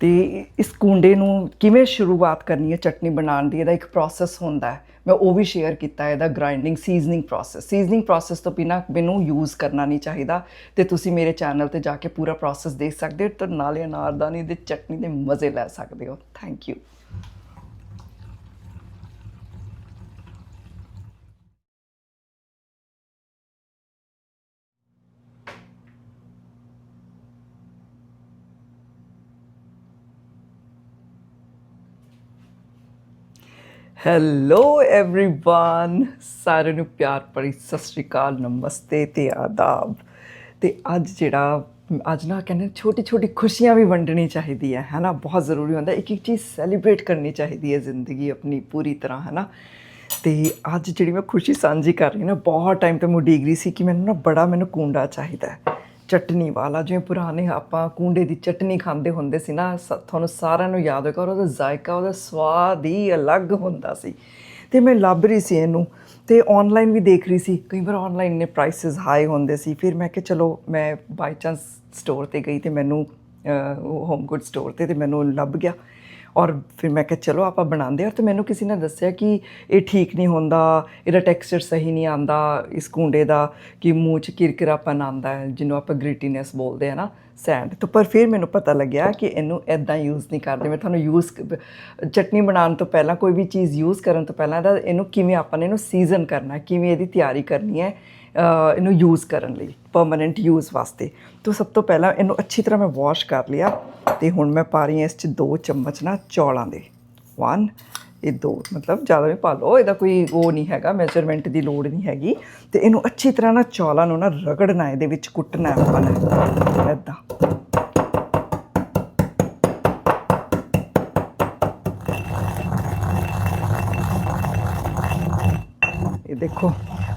ਤੇ ਇਸ ਕੁੰਡੇ ਨੂੰ ਕਿਵੇਂ ਸ਼ੁਰੂਆਤ ਕਰਨੀ ਹੈ ਚਟਨੀ ਬਣਾਉਣ ਦੀ? ਇਹਦਾ ਇੱਕ ਪ੍ਰੋਸੈਸ ਹੁੰਦਾ ਹੈ। ਮੈਂ ਉਹ ਵੀ ਸ਼ੇਅਰ ਕੀਤਾ ਇਹਦਾ grinding seasoning process seasoning process ਤੋਂ ਬਿਨਾ ਮੈਨੂੰ ਯੂਜ਼ ਕਰਨਾ ਨਹੀਂ ਚਾਹੀਦਾ ਤੇ ਤੁਸੀਂ ਮੇਰੇ ਚੈਨਲ ਤੇ ਜਾ ਕੇ ਪੂਰਾ ਪ੍ਰੋਸੈਸ ਦੇਖ ਸਕਦੇ ਹੋ ਤੇ ਨਾਲੇ ਅਨਾਰਦਾਨੀ ਦੀ ਚਟਨੀ ਦੇ ਮਜ਼ੇ ਲੈ ਸਕਦੇ ਹੋ। ਥੈਂਕ ਯੂ ਹੈਲੋ एवरीवन ਸਾਰਿਆਂ ਨੂੰ ਪਿਆਰ ਭਰੀ ਸਤਿ ਸ਼੍ਰੀ ਅਕਾਲ ਨਮਸਤੇ ਤੇ ਆਦਾਬ ਤੇ ਅੱਜ ਜਿਹੜਾ ਅੱਜ ਨਾ ਕਹਿੰਦੇ ਛੋਟੀ ਛੋਟੀ ਖੁਸ਼ੀਆਂ ਵੀ ਵੰਡਣੀ ਚਾਹੀਦੀ ਹੈ ਹੈਨਾ ਬਹੁਤ ਜ਼ਰੂਰੀ ਹੁੰਦਾ ਇੱਕ ਇੱਕ ਚੀਜ਼ ਸੈਲੀਬ੍ਰੇਟ ਕਰਨੀ ਚਾਹੀਦੀ ਹੈ ਜ਼ਿੰਦਗੀ ਆਪਣੀ ਪੂਰੀ ਤਰ੍ਹਾਂ ਹੈਨਾ ਤੇ ਅੱਜ ਜਿਹੜੀ ਮੈਂ ਖੁਸ਼ੀ ਸਾਂਝੀ ਕਰ ਰਹੀ ਹਾਂ ਨਾ ਬਹੁਤ ਟਾਈਮ ਤੋਂ ਮੈਂ ਉਡੀਕ ਰਹੀ ਸੀ ਕਿ ਮੈਨੂੰ ਨਾ ਬੜਾ ਮੈਨੂੰ ਕੁੰਡਾ ਚਾਹੀਦਾ ਹੈ ਚਟਨੀ ਵਾਲਾ, ਜਿਵੇਂ ਪੁਰਾਣੇ ਆਪਾਂ ਕੁੰਡੇ ਦੀ ਚਟਨੀ ਖਾਂਦੇ ਹੁੰਦੇ ਸੀ ਨਾ, ਸ- ਤੁਹਾਨੂੰ ਸਾਰਿਆਂ ਨੂੰ ਯਾਦ ਹੋਏਗਾ ਔਰ ਉਹਦਾ ਜ਼ਾਇਕਾ, ਉਹਦਾ ਸਵਾਦ ਹੀ ਅਲੱਗ ਹੁੰਦਾ ਸੀ। ਤੇ ਮੈਂ ਲੱਭ ਰਹੀ ਸੀ ਇਹਨੂੰ, ਤੇ ਆਨਲਾਈਨ ਵੀ ਦੇਖ ਰਹੀ ਸੀ। ਕਈ ਵਾਰ ਆਨਲਾਈਨ ਨੇ ਪ੍ਰਾਈਸਸ ਹਾਈ ਹੁੰਦੇ ਸੀ, ਫਿਰ ਮੈਂ ਕਿ ਚਲੋ, ਮੈਂ ਬਾਈ ਚਾਂਸ ਸਟੋਰ ਤੇ ਗਈ ਤੇ ਮੈਨੂੰ ਹੋਮ ਗੁੱਡ ਸਟੋਰ ਤੇ ਤੇ ਮੈਨੂੰ ਲੱਭ ਗਿਆ। ਔਰ ਫਿਰ ਮੈਂ ਕਿਹਾ, ਚਲੋ, ਆਪਾਂ ਬਣਾਉਂਦੇ ਹਾਂ। ਤੇ ਮੈਨੂੰ ਕਿਸੇ ਨੇ ਦੱਸਿਆ ਕਿ ਇਹ ਠੀਕ ਨਹੀਂ ਹੁੰਦਾ, ਇਹਦਾ ਟੈਕਸਚਰ ਸਹੀ ਨਹੀਂ ਆਂਦਾ ਇਸ ਕੁੰਡੇ ਦਾ ਕਿ ਮੂੰਹ 'ਚ ਕਿਰਕਿਰਾਪਨ ਆਂਦਾ ਹੈ, ਜਿਹਨੂੰ ਆਪਾਂ ਗ੍ਰਿਟੀਨੈਸ ਬੋਲਦੇ ਆ ਨਾ, ਸੈਂਡ। ਤੋਂ ਪਰ ਫਿਰ ਮੈਨੂੰ ਪਤਾ ਲੱਗਿਆ ਕਿ ਇਹਨੂੰ ਐਦਾਂ ਯੂਜ਼ ਨਹੀਂ ਕਰਦੇ। ਮੈਂ ਤੁਹਾਨੂੰ ਯੂਜ਼ ਚਟਨੀ ਬਣਾਉਣ ਤੋਂ ਪਹਿਲਾਂ, ਕੋਈ ਵੀ ਚੀਜ਼ ਯੂਜ਼ ਕਰਨ ਤੋਂ ਪਹਿਲਾਂ ਇਹਦਾ, ਇਹਨੂੰ ਕਿਵੇਂ ਆਪਾਂ ਨੇ ਇਹਨੂੰ ਸੀਜ਼ਨ ਕਰਨਾ ਕਿਵੇਂ ਇਹਦੀ ਤਿਆਰੀ ਕਰਨੀ ਹੈ ਇਹਨੂੰ ਯੂਜ਼ ਕਰਨ ਲਈ ਪਰਮਨੈਂਟ ਯੂਜ਼ ਵਾਸਤੇ। ਤੋਂ ਸਭ ਤੋਂ ਪਹਿਲਾਂ ਇਹਨੂੰ ਅੱਛੀ ਤਰ੍ਹਾਂ ਮੈਂ ਵਾਸ਼ ਕਰ ਲਿਆ ਤੇ ਹੁਣ ਮੈਂ ਪਾ ਰਹੀ ਹਾਂ ਇਸ 'ਚ ਦੋ ਚਮਚ ਨਾ ਚੌਲਾਂ ਦੇ। 1 ਇਹ ਦੋ, ਮਤਲਬ ਜ਼ਿਆਦਾ ਵੀ ਪਾ ਲਓ, ਇਹਦਾ ਕੋਈ ਉਹ ਨਹੀਂ ਹੈਗਾ ਮੈਜ਼ਰਮੈਂਟ ਦੀ ਲੋੜ ਨਹੀਂ ਹੈਗੀ। ਤੇ ਇਹਨੂੰ ਅੱਛੀ ਤਰ੍ਹਾਂ ਨਾ ਚੌਲਾਂ ਨੂੰ ਨਾ ਰਗੜਨਾ, ਇਹਦੇ ਵਿੱਚ ਕੁੱਟਣਾ ਹੈ ਆਪਾਂ ਨੇ ਇਦਾਂ ਇਹ ਦੇਖੋ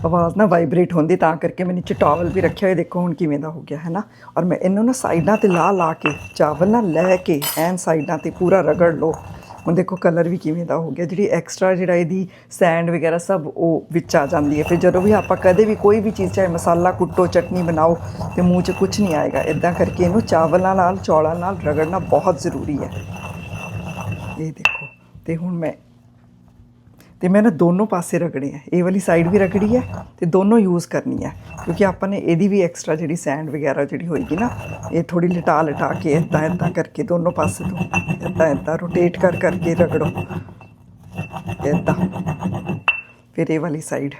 ਆਵਾਜ਼ ਨਾ ਵਾਈਬ੍ਰੇਟ ਹੁੰਦੀ ਤਾਂ ਕਰਕੇ ਮੈਂ ਨੀਚੇ ਟਾਵਲ ਵੀ ਰੱਖਿਆ ਹੋਇਆ, ਦੇਖੋ ਹੁਣ ਕਿਵੇਂ ਦਾ ਹੋ ਗਿਆ ਹੈ ਨਾ ਔਰ ਮੈਂ ਇਹਨੂੰ ਨਾ ਸਾਈਡਾਂ ਤੇ ਲਾ ਲਾ ਕੇ, ਚਾਵਲ ਨਾ ਲੈ ਕੇ, ਐਨ ਸਾਈਡਾਂ ਤੇ ਪੂਰਾ ਰਗੜ ਲਓ। ਹੁਣ ਦੇਖੋ ਕਲਰ ਵੀ ਕਿਵੇਂ ਦਾ ਹੋ ਗਿਆ, ਜਿਹੜੀ ਐਕਸਟਰਾ ਜਿਹੜਾ ਇਹਦੀ ਸੈਂਡ ਵਗੈਰਾ ਸਭ ਉਹ ਵਿੱਚ ਆ ਜਾਂਦੀ ਹੈ। ਫਿਰ ਜਦੋਂ ਵੀ ਆਪਾਂ ਕਦੇ ਵੀ ਕੋਈ ਵੀ ਚੀਜ਼, ਚਾਹੇ ਮਸਾਲਾ, ਕੁੱਟੋ, ਚਟਨੀ ਬਣਾਓ, ਤੇ ਮੂੰਹ 'ਚ ਕੁਝ ਨਹੀਂ ਆਏਗਾ। ਇਦਾਂ ਕਰਕੇ ਇਹਨੂੰ ਚਾਵਲਾਂ ਨਾਲ, ਚੌਲਾਂ ਨਾਲ ਰਗੜਨਾ ਬਹੁਤ ਜ਼ਰੂਰੀ ਹੈ। ਇਹ ਦੇਖੋ, ਤੇ ਹੁਣ ਮੈਂ ਤੇ ਮੈਂ ਨਾ ਦੋਨੋਂ ਪਾਸੇ ਰਗੜੇ ਆ ਇਹ ਵਾਲੀ ਸਾਈਡ ਵੀ ਰਗੜੀ ਹੈ ਤੇ ਦੋਨੋਂ ਯੂਜ਼ ਕਰਨੀ ਹੈ। ਕਿਉਂਕਿ ਆਪਾਂ ਨੇ ਇਹਦੀ ਵੀ ਐਕਸਟਰਾ ਜਿਹੜੀ ਸੈਂਡ ਵਗੈਰਾ ਜਿਹੜੀ ਹੋਏਗੀ ਨਾ, ਇਹ ਥੋੜੀ ਲਟਾ ਲਟਾ ਕੇ ਇਦਾਂ ਇਦਾਂ ਕਰਕੇ ਦੋਨੋਂ ਪਾਸੇ ਤੋਂ ਇਦਾਂ ਇਦਾਂ ਰੋਟੇਟ ਕਰ ਕਰਕੇ ਰਗੜੋ। ਇਦਾਂ ਫਿਰ ਇਹ ਵਾਲੀ ਸਾਈਡ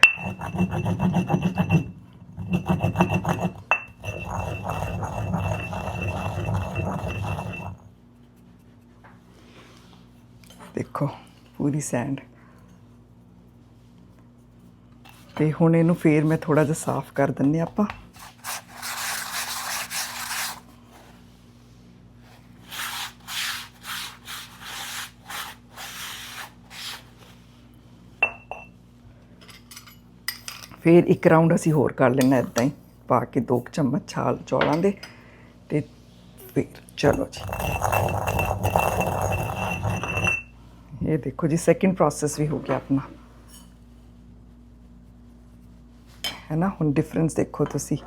ਦੇਖੋ, ਪੂਰੀ ਸੈਂਡ ਤੇ ਹੁਣ ਇਹਨੂੰ ਫੇਰ ਮੈਂ ਥੋੜਾ ਜਿਹਾ ਸਾਫ਼ ਕਰ ਦਿੰਨੇ ਆਪਾਂ। ਫਿਰ ਇੱਕ ਰਾਉਂਡ ਅਸੀਂ ਹੋਰ ਕਰ ਲੈਣਾ ਇਦਾਂ ਹੀ। ਪਾ ਕੇ ਦੋ ਕੁ ਚਮਚ ਛਾਲ ਚੌਲਾਂ ਦੇ ਤੇ ਫਿਰ ਚਲੋ ਜੀ। ਇਹ ਦੇਖੋ ਜੀ ਸੈਕਿੰਡ ਪ੍ਰੋਸੈਸ ਵੀ ਹੋ ਗਿਆ ਆਪਣਾ। ਹੈ ਨਾ ਹੁਣ ਡਿਫਰੈਂਸ ਦੇਖੋ ਤੁਸੀਂ।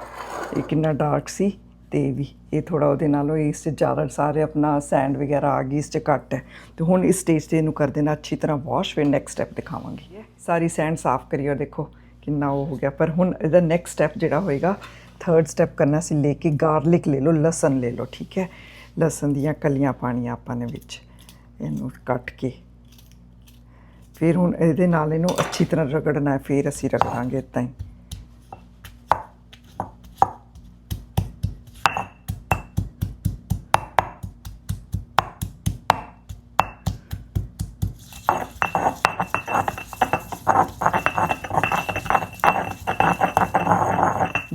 ਇਹ ਕਿੰਨਾ ਡਾਰਕ ਸੀ ਤੇ ਇਹ ਵੀ। ਇਹ ਥੋੜਾ ਉਹਦੇ ਨਾਲੋਂ ਇਸ 'ਚ ਜ਼ਿਆਦਾ ਸਾਰੇ ਆਪਣਾ ਸੈਂਡ ਵਗੈਰਾ ਆ ਗਈ, ਇਸ 'ਚ ਘੱਟ ਹੈ। ਤੇ ਹੁਣ ਇਸ ਸਟੇਜ ਤੇ ਇਹਨੂੰ ਕਰ ਦੇਣਾ, ਅੱਛੀ ਤਰ੍ਹਾਂ ਵਾਸ਼ ਫਿਰ ਨੈਕਸਟ ਸਟੈਪ ਦਿਖਾਵਾਂਗੀ। ਸਾਰੀ ਸੈਂਡ ਸਾਫ਼ ਕਰੀ ਔਰ ਦੇਖੋ ਕਿੰਨਾ ਉਹ ਹੋ ਗਿਆ। ਪਰ ਹੁਣ ਇਹਦਾ ਨੈਕਸਟ ਸਟੈਪ ਜਿਹੜਾ ਹੋਏਗਾ ਥਰਡ ਸਟੈਪ ਕਰਨਾ ਸੀ ਲੈ ਕੇ ਗਾਰਲਿਕ ਲੈ ਲਓ, ਲਸਣ ਲੈ ਲਓ, ਠੀਕ ਹੈ? ਲਸਣ ਦੀਆਂ ਕਲੀਆਂ ਪਾਣੀਆਂ ਆਪਾਂ ਨੇ ਵਿੱਚ। ਇਹਨੂੰ ਕੱਟ ਕੇ। ਫਿਰ ਹੁਣ ਇਹਦੇ ਨਾਲ ਇਹਨੂੰ ਅੱਛੀ ਤਰ੍ਹਾਂ ਰਗੜਨਾ ਹੈ, ਫਿਰ ਅਸੀਂ ਰਗੜਾਂਗੇ ਇਦਾਂ ਹੀ।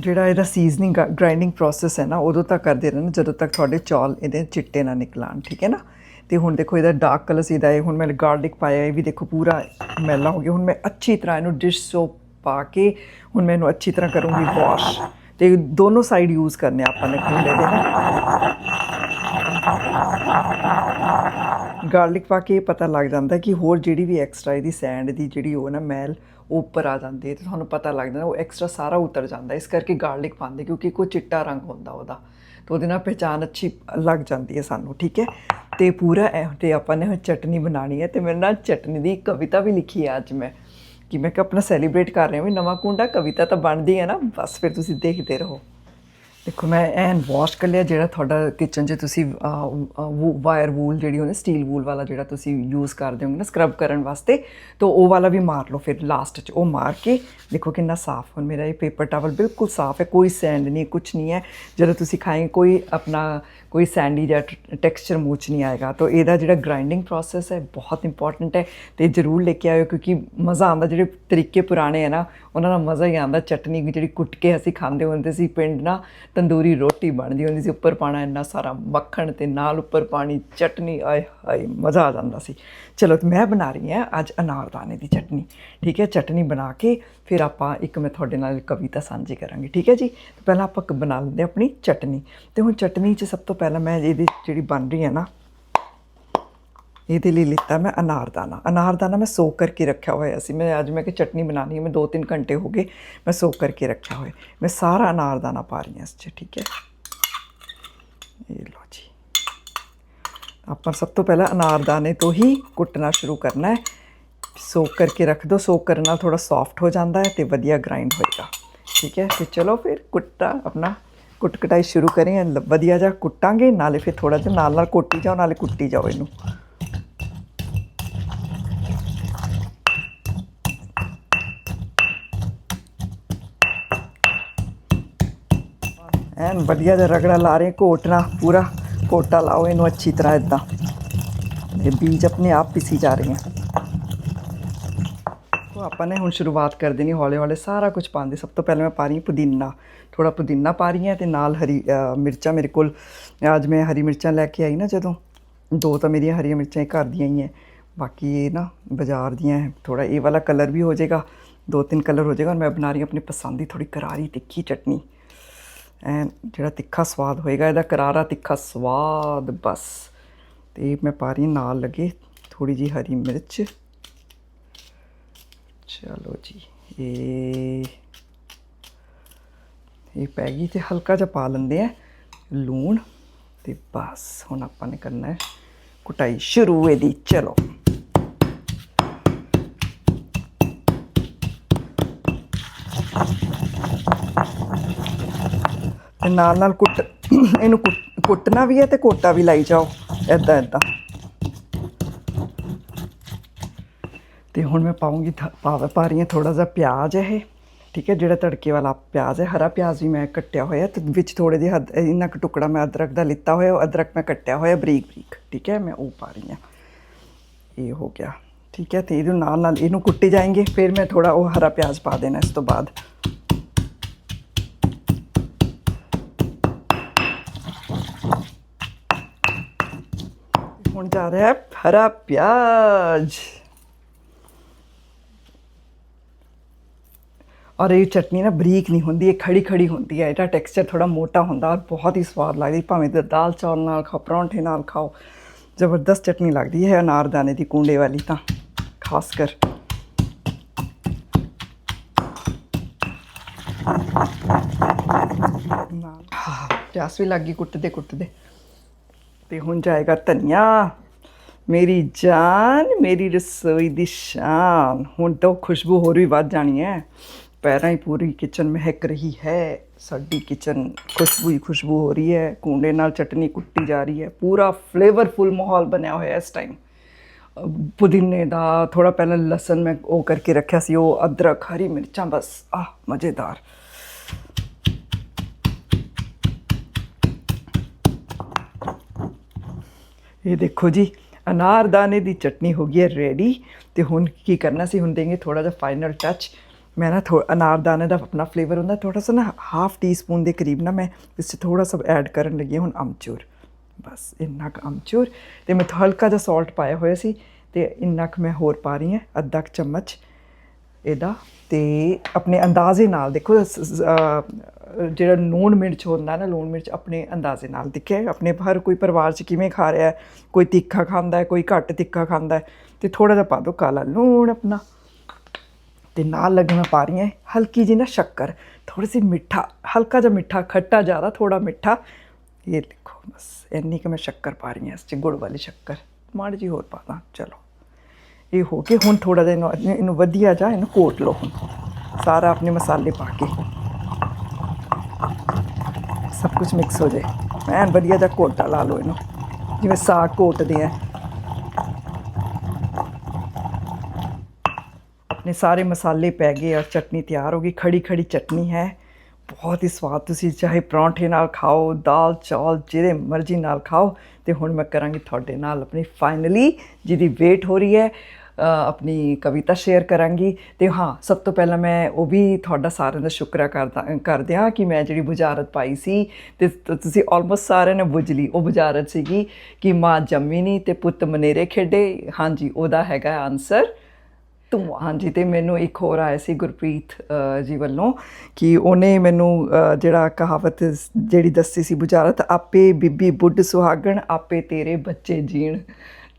ਜਿਹੜਾ ਇਹਦਾ ਸੀਜ਼ਨਿੰਗ ਗ੍ਰਾਈਂਡਿੰਗ ਪ੍ਰੋਸੈਸ ਹੈ ਨਾ, ਉਦੋਂ ਤੱਕ ਕਰਦੇ ਰਹਿਣਾ, ਜਦੋਂ ਤੱਕ ਤੁਹਾਡੇ ਚੌਲ ਇਹਦੇ ਚਿੱਟੇ ਨਾ ਨਿਕਲਣ, ਠੀਕ ਹੈ ਨਾ? ਤੇ ਹੁਣ ਦੇਖੋ ਇਹਦਾ ਡਾਰਕ ਕਲਰ ਸੀ ਦਾ ਇਹ ਹੁਣ ਮੈਂ ਗਾਰਲਿਕ ਪਾਇਆ, ਇਹ ਵੀ ਦੇਖੋ ਪੂਰਾ ਮੈਲਾ ਹੋ ਗਿਆ। ਹੁਣ ਮੈਂ ਅੱਛੀ ਤਰ੍ਹਾਂ ਇਹਨੂੰ ਡਿਸ਼ ਸੋਪ ਪਾ ਕੇ ਹੁਣ ਮੈਂ ਇਹਨੂੰ ਅੱਛੀ ਤਰ੍ਹਾਂ ਕਰੂੰਗੀ ਵਾਸ਼ ਤੇ ਦੋਨੋਂ ਸਾਈਡ ਯੂਜ਼ ਕਰਨੇ ਆਪਾਂ ਨੇ ਖੁੱਲੇ ਦੇ ਨਾ। ਗਾਰਲਿਕ ਪਾ ਕੇ ਇਹ ਪਤਾ ਲੱਗ ਜਾਂਦਾ ਕਿ ਹੋਰ ਜਿਹੜੀ ਵੀ ਐਕਸਟਰਾ ਇਹਦੀ ਸੈਂਡ ਦੀ ਜਿਹੜੀ ਉਹ ਨਾ ਮੈਲ ਉੱਪਰ ਆ ਜਾਂਦੀ ਹੈ ਤੇ ਤੁਹਾਨੂੰ ਪਤਾ ਲੱਗ ਜਾਂਦਾ ਉਹ ਐਕਸਟਰਾ ਸਾਰਾ ਉਤਰ ਜਾਂਦਾ, ਇਸ ਕਰਕੇ ਗਾਰਲਿਕ ਪਾਉਂਦੇ ਕਿਉਂਕਿ ਕੋਈ ਚਿੱਟਾ ਰੰਗ ਹੁੰਦਾ ਉਹਦਾ, ਤੇ ਉਹਦੇ ਨਾਲ ਪਹਿਚਾਨ ਅੱਛੀ ਲੱਗ ਜਾਂਦੀ ਹੈ ਸਾਨੂੰ, ਠੀਕ ਹੈ? ਤੇ ਪੂਰਾ ਐ ਤੇ ਆਪਾਂ ਨੇ ਚਟਨੀ ਬਣਾਣੀ ਹੈ ਤੇ ਮੇਰੇ ਨਾਲ ਚਟਨੀ ਦੀ ਕਵਿਤਾ ਵੀ ਲਿਖੀ ਹੈ ਅੱਜ ਮੈਂ, ਕਿ ਮੈਂ ਕਿ ਆਪਣਾ ਸੈਲੀਬ੍ਰੇਟ ਕਰ ਰਿਹਾ ਵੀ ਨਵਾਂ ਕੁੰਡਾ ਕਵਿਤਾ ਤਾਂ ਬਣਦੀ ਹੈ ਨਾ, ਬਸ ਫਿਰ ਤੁਸੀਂ ਦੇਖਦੇ ਰਹੋ। ਦੇਖੋ, ਮੈਂ ਐਨ ਵਾਸ਼ ਕਰ ਲਿਆ ਜਿਹੜਾ ਤੁਹਾਡਾ ਕਿਚਨ 'ਚ ਤੁਸੀਂ ਵਾਇਰ ਵੂਲ ਜਿਹੜੀ ਹੁੰਦੀ ਸਟੀਲ ਵੂਲ ਵਾਲਾ ਜਿਹੜਾ ਤੁਸੀਂ ਯੂਜ਼ ਕਰਦੇ ਹੋਗੇ ਨਾ ਸਕਰਬ ਕਰਨ ਵਾਸਤੇ, ਤਾਂ ਉਹ ਵਾਲਾ ਵੀ ਮਾਰ ਲਓ ਫਿਰ ਲਾਸਟ 'ਚ, ਉਹ ਮਾਰ ਕੇ ਦੇਖੋ ਕਿੰਨਾ ਸਾਫ਼ ਹੁਣ ਮੇਰਾ ਇਹ ਪੇਪਰ ਟਾਵਲ ਬਿਲਕੁਲ ਸਾਫ਼ ਹੈ, ਕੋਈ ਸੈਂਡ ਨਹੀਂ ਕੁਝ ਨਹੀਂ ਹੈ। ਜਦੋਂ ਤੁਸੀਂ ਖਾਏ, ਕੋਈ ਆਪਣਾ ਕੋਈ ਸੈਂਡੀ ਜਾਂ ਟੈਕਸਚਰ ਮੂੰਹ 'ਚ ਨਹੀਂ ਆਏਗਾ। ਤਾਂ ਇਹਦਾ ਜਿਹੜਾ ਗ੍ਰਾਈਂਡਿੰਗ ਪ੍ਰੋਸੈਸ ਹੈ, ਬਹੁਤ ਇੰਪੋਰਟੈਂਟ ਹੈ। ਤੇ ਜ਼ਰੂਰ ਲੈ ਕੇ ਆਇਓ, ਕਿਉਂਕਿ ਮਜ਼ਾ ਆਉਂਦਾ, ਜਿਹੜੇ ਤਰੀਕੇ ਪੁਰਾਣੇ ਹੈ ਨਾ, ਉਹਨਾਂ ਦਾ ਮਜ਼ਾ ਹੀ ਆਉਂਦਾ। ਚਟਨੀ ਜਿਹੜੀ ਕੁੱਟ ਕੇ ਅਸੀਂ ਖਾਂਦੇ ਹੁੰਦੇ ਸੀ ਪਿੰਡ ਨਾ, ਤੰਦੂਰੀ ਰੋਟੀ ਬਣਦੀ ਹੁੰਦੀ ਸੀ, ਉੱਪਰ ਪਾਣਾ ਇੰਨਾ ਸਾਰਾ ਮੱਖਣ ਤੇ ਨਾਲ ਉੱਪਰ ਪਾਣੀ, ਚਟਨੀ, ਆਏ ਹਾਏ, ਮਜ਼ਾ ਆ ਜਾਂਦਾ ਸੀ। ਚਲੋ, ਮੈਂ ਬਣਾ ਰਹੀ ਹਾਂ ਅੱਜ ਅਨਾਰਦਾਨੇ ਦੀ ਚਟਨੀ। ਠੀਕ ਹੈ, ਚਟਨੀ ਬਣਾ ਕੇ ਫਿਰ ਆਪਾਂ ਇੱਕ ਮੈਂ ਤੁਹਾਡੇ ਨਾਲ ਕਵਿਤਾ ਸਾਂਝੀ ਕਰਾਂਗੀ, ਠੀਕ ਹੈ ਜੀ? ਤੇ ਪਹਿਲਾਂ ਆਪਾਂ ਕ- ਬਣਾ ਲੈਂਦੇ ਹਾਂ ਆਪਣੀ ਚਟਨੀ। ਤੇ ਹੁਣ ਚਟਨੀ 'ਚ ਸਭ ਤੋਂ ਪਹਿਲਾਂ ਮੈਂ ਇਹਦੀ ਜਿਹੜੀ ਬਣ ਰਹੀ ਹੈ ਨਾ, ਇਹਦੇ ਲਈ ਲਿੱਤਾ ਮੈਂ ਅਨਾਰਦਾਨਾ। ਅਨਾਰਦਾਨਾ ਮੈਂ ਸੋਕ ਕਰਕੇ ਰੱਖਿਆ ਹੋਇਆ ਸੀ। ਮੈਂ ਅੱਜ ਮੈਂ ਕਿ ਚਟਨੀ ਬਣਾਉਣੀ ਹੈ, ਮੈਂ 2-3 ਘੰਟੇ ਹੋ ਗਏ ਮੈਂ ਸੋਕ ਕਰਕੇ ਰੱਖਿਆ ਹੋਇਆ। ਮੈਂ ਸਾਰਾ ਅਨਾਰਦਾਨਾ ਪਾ ਰਹੀ ਹਾਂ ਇਸ 'ਚ, ਠੀਕ ਹੈ? ਇਹ ਲਓ ਜੀ। ਆਪਾਂ ਸਭ ਤੋਂ ਪਹਿਲਾਂ ਅਨਾਰਦਾਨੇ ਤੋਂ ਹੀ ਕੁੱਟਣਾ ਸ਼ੁਰੂ ਕਰਨਾ ਹੈ। ਸੋਕ ਕਰਕੇ ਰੱਖ ਦਿਓ ਸੋਕ ਕਰਨ ਨਾਲ ਥੋੜਾ ਸੌਫਟ ਹੋ ਜਾਂਦਾ ਹੈ ਤੇ ਵਧੀਆ ਗ੍ਰਾਈਂਡ ਹੋਏਗਾ। ਠੀਕ ਹੈ? ਤੇ ਚਲੋ ਫਿਰ ਕੁੱਟਾ ਆਪਣਾ, ਕੁੱਟ ਕਟਾਈ ਸ਼ੁਰੂ ਕਰੇ ਵਧੀਆ ਜਿਹਾ ਕੁੱਟਾਂਗੇ, ਨਾਲੇ ਫਿਰ ਥੋੜਾ ਜਿਹਾ ਨਾਲ ਨਾਲ ਕੋਟੀ ਜਾਓ, ਨਾਲੇ ਕੁੱਟੀ ਜਾਓ ਇਹਨੂੰ। ਐਨ ਵਧੀਆ ਜਿਹਾ ਰਗੜਾ ਲਾ ਰਹੇ, ਘੋਟਣਾ ਪੂਰਾ ਕੋਟਾ ਲਾਓ ਇਹਨੂੰ ਅੱਛੀ ਤਰ੍ਹਾਂ ਇਦਾਂ ਇਹ ਬੀਜ ਆਪਣੇ ਆਪ ਪਿਸੀ ਜਾ ਰਹੇ ਹਨ तो ਆਪਾਂ ਨੇ ਹੁਣ ਸ਼ੁਰੂਆਤ ਕਰ ਦੇਣੀ ਹੌਲੇ ਹੌਲੇ, ਸਾਰਾ ਕੁਝ ਪਾਉਂਦੇ ਸਭ ਤੋਂ ਪਹਿਲਾਂ ਮੈਂ ਪਾ ਰਹੀ ਹਾਂ ਪੁਦੀਨਾ। ਥੋੜਾ ਪੁਦੀਨਾ ਪਾ ਰਹੀ ਹਾਂ ਤੇ ਨਾਲ ਹਰੀ ਮਿਰਚਾਂ ਮੇਰੇ ਕੋਲ। ਅੱਜ ਮੈਂ ਹਰੀ ਮਿਰਚਾਂ ਲੈ ਕੇ ਆਈ ਨਾ ਜਦੋਂ, ਦੋ ਤਾਂ ਮੇਰੀਆਂ ਹਰੀਆਂ ਮਿਰਚਾਂ ਹੀ ਘਰ ਦੀਆਂ ਹੀ ਹੈ ਬਾਕੀ ਇਹ ਨਾ ਬਾਜ਼ਾਰ ਦੀਆਂ ਹੈ ਥੋੜਾ ਇਹ ਵਾਲਾ ਕਲਰ ਵੀ ਹੋ ਜਾਏਗਾ, ਦੋ ਤਿੰਨ ਕਲਰ ਹੋ ਜਾਏਗਾ ਔਰ ਮੈਂ ਬਣਾ ਰਹੀ ਹਾਂ ਆਪਣੀ ਪਸੰਦ ਦੀ ਥੋੜੀ ਕਰਾਰੀ ਤਿੱਖੀ ਚਟਨੀ। ਐਨ ਜਿਹੜਾ ਤਿੱਖਾ ਸਵਾਦ ਹੋਏਗਾ, ਇਹਦਾ ਕਰਾਰਾ ਤਿੱਖਾ ਸਵਾਦ ਬਸ। ਤੇ ਮੈਂ ਪਾ ਰਹੀ ਹਾਂ ਨਾਲ ਲੱਗੇ ਥੋੜੀ ਜੀ ਹਰੀ ਮਿਰਚ। ਚਲੋ ਜੀ, ਇਹ ਇਹ ਪੈ ਗਈ ਤੇ ਹਲਕਾ ਜਿਹਾ ਪਾ ਲੈਂਦੇ ਆ ਲੂਣ ਤੇ ਬਸ ਹੁਣ ਆਪਾਂ ਨੇ ਕਰਨਾ ਹੈ ਕੁਟਾਈ ਸ਼ੁਰੂ ਇਹਦੀ, ਚਲੋ। ਤੇ ਨਾਲ ਨਾਲ ਕੁੱਟ ਇਹਨੂੰ ਕੁੱਟਣਾ ਵੀ ਹੈ ਤੇ ਕੋਟਾ ਵੀ ਲਾਈ ਜਾਓ ਐਦਾਂ ਐਦਾਂ ਤੇ ਹੁਣ ਮੈਂ ਪਾਉਂਗੀ ਪਾ ਪਾ ਰਹੀ ਹਾਂ ਥੋੜਾ ਜਿਹਾ ਪਿਆਜ਼ ਇਹ, ਠੀਕ ਹੈ, ਜਿਹੜਾ ਤੜਕੇ ਵਾਲਾ ਪਿਆਜ਼ ਹੈ, ਹਰਾ ਪਿਆਜ਼ ਵੀ ਮੈਂ ਕੱਟਿਆ ਹੋਇਆ ਤੇ ਵਿੱਚ ਥੋੜੇ ਜਿਹੇ ਹੱਦ ਇੰਨਾ ਕੁ ਟੁਕੜਾ ਮੈਂ ਅਦਰਕ ਦਾ ਲਿੱਤਾ ਹੋਇਆ, ਉਹ ਅਦਰਕ ਮੈਂ ਕੱਟਿਆ ਹੋਇਆ ਬਰੀਕ ਬਰੀਕ, ਠੀਕ ਹੈ, ਮੈਂ ਉਹ ਪਾ ਰਹੀ ਹਾਂ। ਇਹ ਹੋ ਗਿਆ, ਠੀਕ ਹੈ, ਤੇ ਇਹਦੇ ਨਾਲ ਨਾਲ ਇਹਨੂੰ ਕੁੱਟੇ ਜਾਏਂਗੇ, ਫਿਰ ਮੈਂ ਥੋੜਾ ਉਹ ਹਰਾ ਪਿਆਜ਼ ਪਾ ਦੇਣਾ ਇਸ ਤੋਂ ਬਾਅਦ। ਹੁਣ ਜਾ ਰਿਹਾ ਹੈ ਹਰਾ ਪਿਆਜ਼। ਔਰ ਇਹ ਚਟਨੀ ਨਾ ਬਰੀਕ ਨਹੀਂ ਹੁੰਦੀ ਇਹ ਖੜੀ ਖੜੀ ਹੁੰਦੀ ਹੈ ਇਹਦਾ ਟੈਕਸਚਰ ਥੋੜਾ ਮੋਟਾ ਹੁੰਦਾ ਔਰ ਬਹੁਤ ਹੀ ਸਵਾਦ ਲੱਗਦੀ ਭਾਵੇਂ ਤੇ ਦਾਲ ਚੌਲ ਨਾਲ ਖਾਓ ਪਰੌਂਠੇ ਨਾਲ ਖਾਓ ਜ਼ਬਰਦਸਤ ਚਟਨੀ ਲੱਗਦੀ ਹੈ ਅਨਾਰਦਾਨੇ ਦੀ ਕੁੰਡੇ ਵਾਲੀ ਤਾਂ ਖਾਸ ਕਰ। ਨਾਲ ਹਾਂ, ਪਿਆਸ ਵੀ ਲੱਗੀ ਕੁੱਟਦੇ ਕੁੱਟਦੇ। ਤੇ ਹੁਣ ਜਾਏਗਾ ਧਨੀਆ। ਮੇਰੀ ਜਾਨ ਮੇਰੀ ਰਸੋਈ ਦੀ ਸ਼ਾਨ। ਹੁਣ ਤਾਂ ਖੁਸ਼ਬੂ ਹੋਰ ਵੀ ਵੱਧ ਜਾਣੀ ਹੈ। ਪੈਰਾਂ ਹੀ ਪੂਰੀ ਕਿਚਨ ਮਹਿਕ ਰਹੀ ਹੈ। ਸਾਡੀ ਕਿਚਨ ਖੁਸ਼ਬੂ ਹੀ ਖੁਸ਼ਬੂ ਹੋ ਰਹੀ ਹੈ। ਕੂੰਡੇ ਨਾਲ ਚਟਨੀ ਕੁੱਟੀ ਜਾ ਰਹੀ ਹੈ। ਪੂਰਾ ਫਲੇਵਰਫੁਲ ਮਾਹੌਲ ਬਣਿਆ ਹੋਇਆ ਇਸ ਟਾਈਮ ਪੁਦੀਨੇ ਦਾ ਥੋੜਾ ਪਹਿਲਾਂ ਲਸਣ ਮੈਂ ਉਹ ਕਰਕੇ ਰੱਖਿਆ ਸੀ। ਉਹ ਅਦਰਕ, ਹਰੀ ਮਿਰਚਾਂ, ਬਸ। ਆ ਮਜ਼ੇਦਾਰ। ਇਹ ਦੇਖੋ ਜੀ, ਅਨਾਰਦਾਨੇ ਦੀ ਚਟਨੀ ਹੋ ਗਈ ਹੈ ਰੈਡੀ ਤੇ ਹੁਣ ਕੀ ਕਰਨਾ ਸੀ? ਹੁਣ ਦੇਂਗੇ ਥੋੜਾ ਜਿਹਾ ਫਾਈਨਲ ਟੱਚ ਮੈਂ ਨਾ ਥੋ ਅਨਾਰਦਾਨੇ ਦਾ ਆਪਣਾ ਫਲੇਵਰ ਹੁੰਦਾ ਥੋੜਾ ਸਾ ਨਾ ਹਾਫ ਟੀਸਪੂਨ ਦੇ ਕਰੀਬ ਨਾ ਮੈਂ ਇਸ 'ਚ ਥੋੜਾ ਸਾ ਐਡ ਕਰਨ ਲੱਗੀ ਹੁਣ ਅਮਚੂਰ। ਬਸ ਇੰਨਾ ਕੁ ਅਮਚੂਰ। ਤੇ ਮੈਂ ਹਲਕਾ ਜਿਹਾ ਸਾਲਟ ਪਾਇਆ ਹੋਇਆ ਸੀ ਤੇ ਇੰਨਾ ਕੁ ਮੈਂ ਹੋਰ ਪਾ ਰਹੀ ਹਾਂ, ਅੱਧਾ ਕੁ ਚਮਚ ਇਹਦਾ। ਤੇ ਆਪਣੇ ਅੰਦਾਜ਼ੇ ਨਾਲ ਦੇਖੋ ਜਿਹੜਾ ਲੂਣ ਮਿਰਚ ਹੁੰਦਾ ਨਾ, ਲੂਣ ਮਿਰਚ ਆਪਣੇ ਅੰਦਾਜ਼ੇ ਨਾਲ ਦਿਖੇ ਆਪਣੇ ਹਰ ਕੋਈ ਪਰਿਵਾਰ 'ਚ ਕਿਵੇਂ ਖਾ ਰਿਹਾ ਹੈ, ਕੋਈ ਤਿੱਖਾ ਖਾਂਦਾ ਹੈ, ਕੋਈ ਘੱਟ ਤਿੱਖਾ ਖਾਂਦਾ ਹੈ, ਤੇ ਥੋੜਾ ਜਿਹਾ ਪਾ ਦਿਓ ਕਾਲਾ ਲੂਣ ਆਪਣਾ। ਤੇ ਨਾਲ ਲੱਗੇ ਮੈਂ ਪਾ ਰਹੀ ਹਾਂ ਹਲਕੀ ਜੀ ਨਾ ਸ਼ੱਕਰ ਥੋੜੀ ਸੀ ਮਿੱਠਾ, ਹਲਕਾ ਜਿਹਾ ਮਿੱਠਾ, ਖੱਟਾ ਜ਼ਿਆਦਾ ਥੋੜਾ ਮਿੱਠਾ। ਇਹ ਦੇਖੋ ਬਸ, ਇੰਨੀ ਕਿ ਮੈਂ ਸ਼ੱਕਰ ਪਾ ਰਹੀ ਹਾਂ ਇਸ 'ਚ, ਗੁੜ ਵਾਲੀ ਸ਼ੱਕਰ। ਮਾੜੀ ਜੀ ਹੋਰ ਪਾ ਦਾਂ, ਚਲੋ। ਇਹ ਹੋ ਕੇ ਹੁਣ ਥੋੜਾ ਜਿਹਾ ਇਹਨੂੰ ਇਹਨੂੰ ਵਧੀਆ ਜਾ ਇਹਨੂੰ ਕੋਟ ਲਓ ਹੁਣ। ਸਾਰਾ ਆਪਣੇ ਮਸਾਲੇ ਪਾ ਕੇ। ਸਭ ਕੁਝ ਮਿਕਸ ਹੋ ਜਾਏ। ਐਨ ਵਧੀਆ ਜਿਹਾ ਕੋਟਾ ਲਾ ਲਓ ਇਹਨੂੰ। ਜਿਵੇਂ ਸਾਗ ਕੋਟਦੇ ਆ। ਆਪਣੇ ਸਾਰੇ ਮਸਾਲੇ ਪੈ ਗਏ ਔਰ ਚਟਨੀ ਤਿਆਰ ਹੋ ਗਈ। ਖੜੀ ਖੜੀ ਚਟਨੀ ਹੈ। ਬਹੁਤ ਹੀ ਸਵਾਦ ਤੁਸੀਂ ਚਾਹੇ ਪਰੌਂਠੇ ਨਾਲ ਖਾਓ, ਦਾਲ, ਚੌਲ ਜਿਹਦੇ ਮਰਜ਼ੀ ਨਾਲ ਖਾਓ। ਤੇ ਹੁਣ ਮੈਂ ਕਰਾਂਗੀ ਤੁਹਾਡੇ ਨਾਲ ਆਪਣੀ ਫਾਈਨਲੀ ਜਿਹਦੀ ਵੇਟ ਹੋ ਰਹੀ ਹੈ ਆਪਣੀ ਕਵਿਤਾ ਸ਼ੇਅਰ ਕਰਾਂਗੀ। ਤੇ ਹਾਂ, ਸਭ ਤੋਂ ਪਹਿਲਾਂ ਮੈਂ ਉਹ ਵੀ ਤੁਹਾਡਾ ਸਾਰਿਆਂ ਦਾ ਸ਼ੁਕਰਾ ਕਰਦਾ ਕਰਦਿਆਂ ਕਿ ਮੈਂ ਜਿਹੜੀ ਬੁਝਾਰਤ ਪਾਈ ਸੀ ਤੇ ਤੁਸੀਂ ਆਲਮੋਸਟ ਸਾਰਿਆਂ ਨੇ ਬੁੱਝ ਲਈ। ਉਹ ਬੁਝਾਰਤ ਸੀਗੀ ਕਿ ਮਾਂ ਜੰਮੀ ਨਹੀਂ ਤੇ ਪੁੱਤ ਮਨੇਰੇ ਖੇਡੇ। ਹਾਂਜੀ, ਉਹਦਾ ਹੈਗਾ ਆਨਸਰ ਤੂੰ। ਹਾਂਜੀ, ਤੇ ਮੈਨੂੰ ਇੱਕ ਹੋਰ ਆਇਆ ਸੀ ਗੁਰਪ੍ਰੀਤ ਜੀ ਵੱਲੋਂ ਕਿ ਉਹਨੇ ਮੈਨੂੰ ਜਿਹੜਾ ਕਹਾਵਤ ਜਿਹੜੀ ਦੱਸੀ ਸੀ ਬੁਝਾਰਤ, ਆਪੇ ਬੀਬੀ ਬੁੱਢ ਸੁਹਾਗਣ, ਆਪੇ ਤੇਰੇ ਬੱਚੇ ਜੀਣ।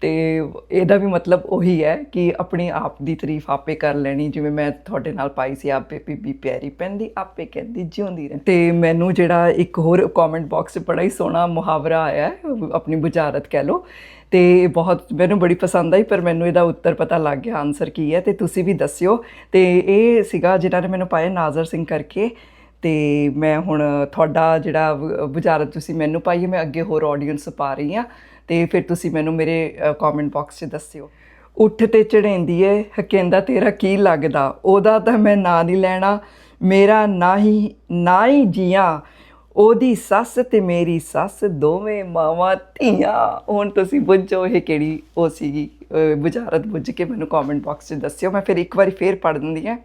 ਤੇ ਇਹਦਾ ਵੀ ਮਤਲਬ ਉਹੀ ਹੈ ਕਿ ਆਪਣੀ ਆਪ ਦੀ ਤਾਰੀਫ ਆਪੇ ਕਰ ਲੈਣੀ, ਜਿਵੇਂ ਮੈਂ ਤੁਹਾਡੇ ਨਾਲ ਪਾਈ ਸੀ, ਆਪੇ ਬੀਬੀ ਪਿਆਰੀ ਪੈਂਦੀ, ਆਪੇ ਕਹਿੰਦੀ ਜਿਉਂਦੀ ਰਹਿ ਤੇ ਮੈਨੂੰ ਜਿਹੜਾ ਇੱਕ ਹੋਰ ਕਮੈਂਟ ਬਾਕਸ 'ਚ ਬੜਾ ਹੀ ਸੋਹਣਾ ਮੁਹਾਵਰਾ ਆਇਆ ਆਪਣੀ ਬੁਝਾਰਤ ਕਹਿ ਲਓ। ਤੇ ਬਹੁਤ, ਮੈਨੂੰ ਬੜੀ ਪਸੰਦ ਆਈ, ਪਰ ਮੈਨੂੰ ਇਹਦਾ ਉੱਤਰ ਪਤਾ ਲੱਗ ਗਿਆ ਆਨਸਰ ਕੀ ਹੈ, ਤੇ ਤੁਸੀਂ ਵੀ ਦੱਸਿਓ। ਤੇ ਇਹ ਸੀਗਾ ਜਿਨ੍ਹਾਂ ਨੇ ਮੈਨੂੰ ਪਾਇਆ ਨਾਜ਼ਰ ਸਿੰਘ ਕਰਕੇ। ਤੇ ਮੈਂ ਹੁਣ ਤੁਹਾਡਾ ਜਿਹੜਾ ਵ- ਬੁਝਾਰਤ ਤੁਸੀਂ ਮੈਨੂੰ ਪਾਈ ਹੈ, ਮੈਂ ਅੱਗੇ ਹੋਰ ਆਡੀਅנס ਪਾ ਰਹੀ ਹਾਂ। ਤੇ ਫਿਰ ਤੁਸੀਂ ਮੈਨੂੰ ਮੇਰੇ ਕਮੈਂਟ ਬਾਕਸ 'ਚ ਦੱਸਿਓ। ਉੱਠ ਤੇ ਚੜੈਂਦੀ ਏ ਹਕੇਂਦਾ ਤੇਰਾ ਕੀ ਲੱਗਦਾ? ਉਹਦਾ ਤਾਂ ਮੈਂ ਨਾਂ ਨਹੀਂ ਲੈਣਾ। ਮੇਰਾ ਨਾ ਹੀ ਨਾ ਹੀ ਜੀਆਂ। ਉਹਦੀ ਸੱਸ ਤੇ ਮੇਰੀ ਸੱਸ, ਦੋਵੇਂ ਮਾਵਾਂ, ਧੀਆਂ। ਹੁਣ ਤੁਸੀਂ ਬੁੱਝੋ ਇਹ ਕਿਹੜੀ ਉਹ ਸੀਗੀ ਅਹ ਬੁਝਾਰਤ ਬੁੱਝ ਕੇ ਮੈਨੂੰ ਕਮੈਂਟ ਬਾਕਸ 'ਚ ਦੱਸਿਓ। ਮੈਂ ਫਿਰ ਇੱਕ ਵਾਰੀ ਫੇਰ ਪੜ੍ਹ ਦਿੰਦੀ ਹਾਂ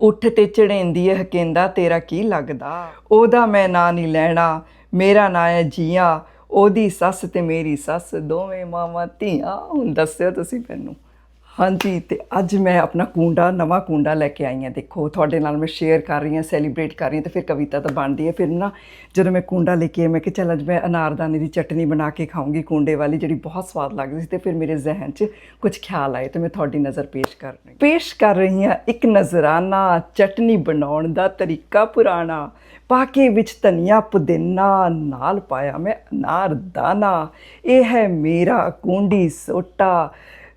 ਉੱਠ ਤੇ ਚੜੇਂਦੀ ਹੈ ਹਕੇਂਦਾ ਤੇਰਾ ਕੀ ਲੱਗਦਾ? ਉਹਦਾ ਮੈਂ ਨਾਂ ਨਹੀਂ ਲੈਣਾ। ਮੇਰਾ ਨਾਂ ਹੈ ਜੀਆਂ। ਉਹਦੀ ਸੱਸ ਤੇ ਮੇਰੀ ਸੱਸ ਦੋਵੇਂ ਮਾਵਾਂ ਧੀਆਂ ਹੁਣ ਦੱਸਿਓ ਤੁਸੀਂ ਮੈਨੂੰ। ਹਾਂਜੀ, ਤੇ ਅੱਜ ਮੈਂ ਆਪਣਾ ਕੁੰਡਾ, ਨਵਾਂ ਕੁੰਡਾ ਲੈ ਕੇ ਆਈ ਹਾਂ। ਦੇਖੋ, ਤੁਹਾਡੇ ਨਾਲ ਮੈਂ ਸ਼ੇਅਰ ਕਰ ਰਹੀ ਹਾਂ ਸੈਲੀਬ੍ਰੇਟ ਕਰ ਰਹੀ ਹਾਂ, ਤੇ ਫਿਰ ਕਵਿਤਾ ਤਾਂ ਬਣਦੀ ਹੈ। ਫਿਰ ਨਾ ਜਦੋਂ ਮੈਂ ਕੁੰਡਾ ਲੈ ਕੇ ਆਈ, ਮੈਂ ਕਿ ਚੱਲ ਅੱਜ ਮੈਂ ਅਨਾਰਦਾਨੇ ਦੀ ਚਟਨੀ ਬਣਾ ਕੇ ਖਾਊਂਗੀ ਕੁੰਡੇ ਵਾਲੀ, ਜਿਹੜੀ ਬਹੁਤ ਸਵਾਦ ਲੱਗਦੀ ਸੀ, ਤੇ ਫਿਰ ਮੇਰੇ ਜ਼ਿਹਨ 'ਚ ਕੁਝ ਖਿਆਲ ਆਏ, ਤੇ ਮੈਂ ਤੁਹਾਡੀ ਨਜ਼ਰ ਪੇਸ਼ ਕਰ ਰਹੀ ਪੇਸ਼ ਕਰ ਰਹੀ ਹਾਂ ਇੱਕ ਨਜ਼ਰਾਨਾ, ਚਟਨੀ ਬਣਾਉਣ ਦਾ ਤਰੀਕਾ ਪੁਰਾਣਾ। ਪਾਕੇ ਵਿੱਚ ਧਨੀਆ ਪੁਦੀਨਾ ਨਾਲ ਪਾਇਆ ਮੈਂ ਅਨਾਰਦਾਨਾ। ਇਹ ਹੈ ਮੇਰਾ ਕੁੰਡੀ ਸੋਟਾ।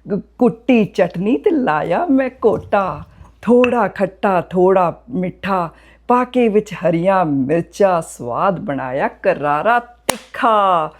ਕੁੱਟੀ ਚਟਨੀ ਤੇ ਲਾਇਆ ਮੈਂ ਕੋਟਾ ਥੋੜਾ ਖੱਟਾ ਥੋੜਾ ਮਿੱਠਾ। ਪਾ ਕੇ ਵਿੱਚ ਹਰੀਆਂ ਮਿਰਚਾਂ, ਸਵਾਦ ਬਣਾਇਆ ਕਰਾਰਾ ਤਿੱਖਾ।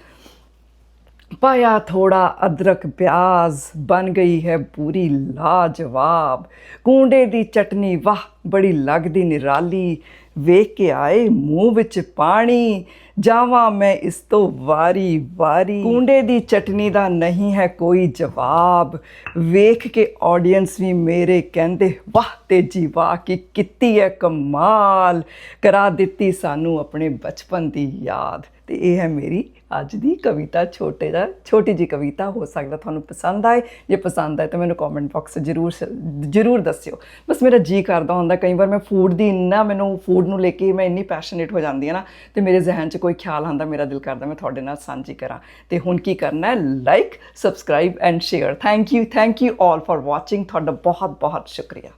ਪਾਇਆ ਥੋੜਾ ਅਦਰਕ ਪਿਆਜ਼, ਬਣ ਗਈ ਹੈ ਪੂਰੀ ਲਾਜਵਾਬ। ਕੂੰਡੇ ਦੀ ਚਟਨੀ ਵਾਹ, ਬੜੀ ਲੱਗਦੀ ਨਿਰਾਲੀ। ਵੇਖ ਕੇ ਆਏ ਮੂੰਹ ਵਿੱਚ ਪਾਣੀ। ਜਾਵਾਂ ਮੈਂ ਇਸ ਤੋਂ ਵਾਰੀ ਵਾਰੀ। ਕੂੰਡੇ ਦੀ ਚਟਨੀ ਦਾ ਨਹੀਂ ਹੈ ਕੋਈ ਜਵਾਬ। ਵੇਖ ਕੇ ਆਡੀਅנס ਵੀ ਮੇਰੇ ਕਹਿੰਦੇ, ਵਾਹ ਤੇਜੀ, ਵਾਹ, ਕੀ ਕੀਤੀ ਹੈ ਕਮਾਲ। ਕਰਾ ਦਿੱਤੀ ਸਾਨੂੰ ਆਪਣੇ ਬਚਪਨ ਦੀ ਯਾਦ। ਤੇ ਇਹ ਹੈ ਮੇਰੀ ਅੱਜ ਦੀ ਕਵਿਤਾ, ਛੋਟੇ ਦਾ, ਛੋਟੀ ਜੀ ਕਵਿਤਾ, ਹੋ ਸਕਦਾ ਤੁਹਾਨੂੰ ਪਸੰਦ ਆਏ। ਜੇ ਪਸੰਦ ਆਏ ਤਾਂ ਮੈਨੂੰ ਕਮੈਂਟ ਬਾਕਸ 'ਚ ਜਰੂਰ ਜਰੂਰ ਦੱਸਿਓ। ਬਸ ਮੇਰਾ ਜੀ ਕਰਦਾ ਹੁੰਦਾ, ਕਈ ਵਾਰ ਮੈਂ ਫੂਡ ਦੀ ਇੰਨਾ ਮੈਨੂੰ ਫੂਡ ਨੂੰ ਲੈ ਕੇ ਮੈਂ ਇੰਨੀ ਪੈਸ਼ਨੇਟ ਹੋ ਜਾਂਦੀ ਹਾਂ ਨਾ, ਤੇ ਮੇਰੇ ਜ਼ਿਹਨ 'ਚ ਕੋਈ ਖਿਆਲ ਆਉਂਦਾ, ਮੇਰਾ ਦਿਲ ਕਰਦਾ ਮੈਂ ਤੁਹਾਡੇ ਨਾਲ ਸਾਂਝੀ ਕਰਾਂ। ਤੇ ਹੁਣ ਕੀ ਕਰਨਾ ਹੈ? Like subscribe and share thank you thank you all for watching ਤੁਹਾਡਾ ਬਹੁਤ ਬਹੁਤ ਸ਼ੁਕਰੀਆ।